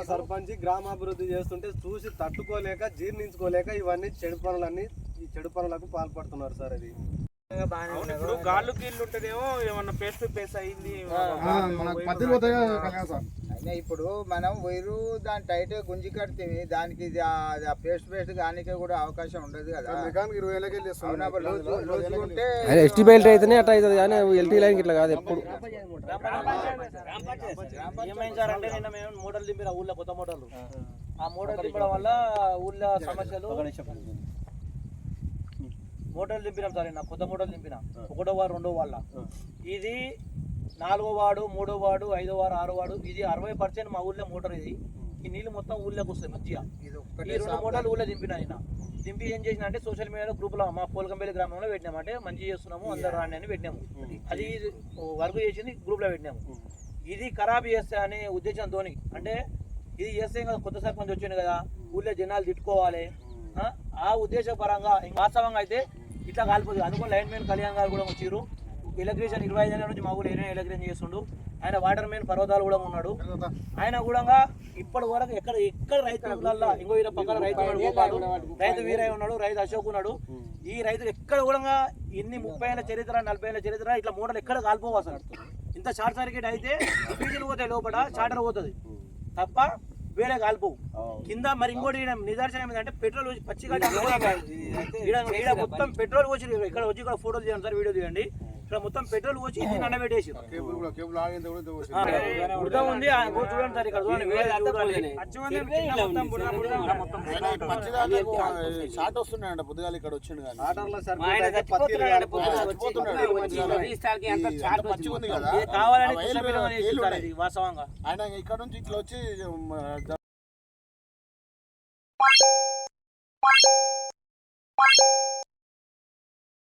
చేసిన సర్పంచ్ గ్రామాభివృద్ధి చేస్తుంటే చూసి తట్టుకోలేక జీర్ణించుకోలేక ఇవన్నీ చెడు పనులన్నీ ఈ చెడు పనులకు పాల్పడుతున్నారు సార్ అది. అవును ఇప్పుడు గాళ్ళు కీళ్ళు ఉంటేనేమో ఏమన్నా పేస్ట్ పేస్ట్ అయింది. పోతాయి కదా సార్. ఇప్పుడు మనం వైరు దాని టైట్ గుంజి కడితే దానికి పేస్ట్ పేస్ట్ దానికి కూడా అవకాశం ఉండదు కదా. మెకానిక్ ఎస్టీ బెల్ట్ అయితేనే అట్లా అవుతుంది కానీ ఎల్టీ లైన్ ఇట్లా కాదు ఎప్పుడు. ఏమైంది సార్ అంటే నిన్న మేము మోటార్లు దింపిన ఊళ్ళో కొత్త ఆ. దింపడం వల్ల ఊళ్ళో సమస్యలు మోటార్లు దింపినాం సార్ నిన్న కొత్త మోటార్లు దింపిన. ఒకటో వారు రెండో వాళ్ళ. ఇది నాలుగో వార్డు మూడో వార్డు ఐదో వారు ఆరో వార్డు ఇది అరవై పర్సెంట్ మా ఊళ్ళో మోటార్ ఇది. ఈ నీళ్ళు మొత్తం ఊళ్ళోకి వస్తాయి మంచిగా. ఇది ఈ రెండు మోటార్లు ఊళ్ళో దింపిన ఆయన. దింపి ఏం చేసిన అంటే సోషల్ మీడియాలో గ్రూప్లో మా పోలకంపల్లి గ్రామంలో పెట్టినాము అంటే మంచి చేస్తున్నాము అందరు రాండి అని పెట్టినాము. అది వర్క్ చేసింది గ్రూప్లో పెట్టినాము. ఇది ఖరాబ్ చేస్తే అనే ఉద్దేశంతో అంటే ఇది చేస్తే ఇంకా కొత్త సర్పంచ్ వచ్చింది కదా ఊళ్ళో జనాలు తిట్టుకోవాలి. ఆ? ఉద్దేశపరంగా వాస్తవంగా అయితే ఇట్లా కాలిపోతుంది. అందుకని లైన్ మ్యాన్ కళ్యాణ్ గారు కూడా వచ్చారు ఎలక్ట్రీషియన్ ఇరవై ఐదు నుంచి మా ఊళ్ళో ఏరియా ఎలక్ట్రీషన్ చేస్తుండు. ఆయన వాటర్ మ్యాన్ పర్వతాలు కూడా ఉన్నాడు. ఆయన కూడా ఇప్పటి వరకు ఎక్కడ ఎక్కడ రైతులల్లా ఇంకో పక్కన రైతు గోపాలు. రైతు వీరయ్య ఉన్నాడు రైతు అశోక్ ఉన్నాడు. ఈ రైతులు ఎక్కడ కూడా ఇన్ని ముప్పై ఏళ్ళ చరిత్ర నలభై ఏళ్ళ చరిత్ర ఇట్లా మూటలు ఎక్కడ కాలిపోవు అసలు. ఇంత షార్ట్ సర్క్యూట్ అయితే డీజిల్ పోతాయి లోపల చార్టర్ పోతుంది. తప్ప వేరే కాలిపోవు. కింద మరి ఇంకోటి నిదర్శనం ఏంటంటే పెట్రోల్ పచ్చిగా మొత్తం పెట్రోల్ పోసి ఇక్కడ వచ్చి ఇక్కడ ఫోటోలు తీయండి సార్ వీడియో తీయండి. ఇక్కడ మొత్తం పెట్రోల్ పోసి ఇది నన్నబెట్టేసి. ఉడతా ఉంది చూడండి సార్ ఇక్కడ షార్ట్ వస్తున్నాయంట పొద్దుగాల ఇక్కడ వచ్చిండు కావాలని వాస్తవంగా. ఆయన ఇక్కడ నుంచి ఇట్లా వచ్చి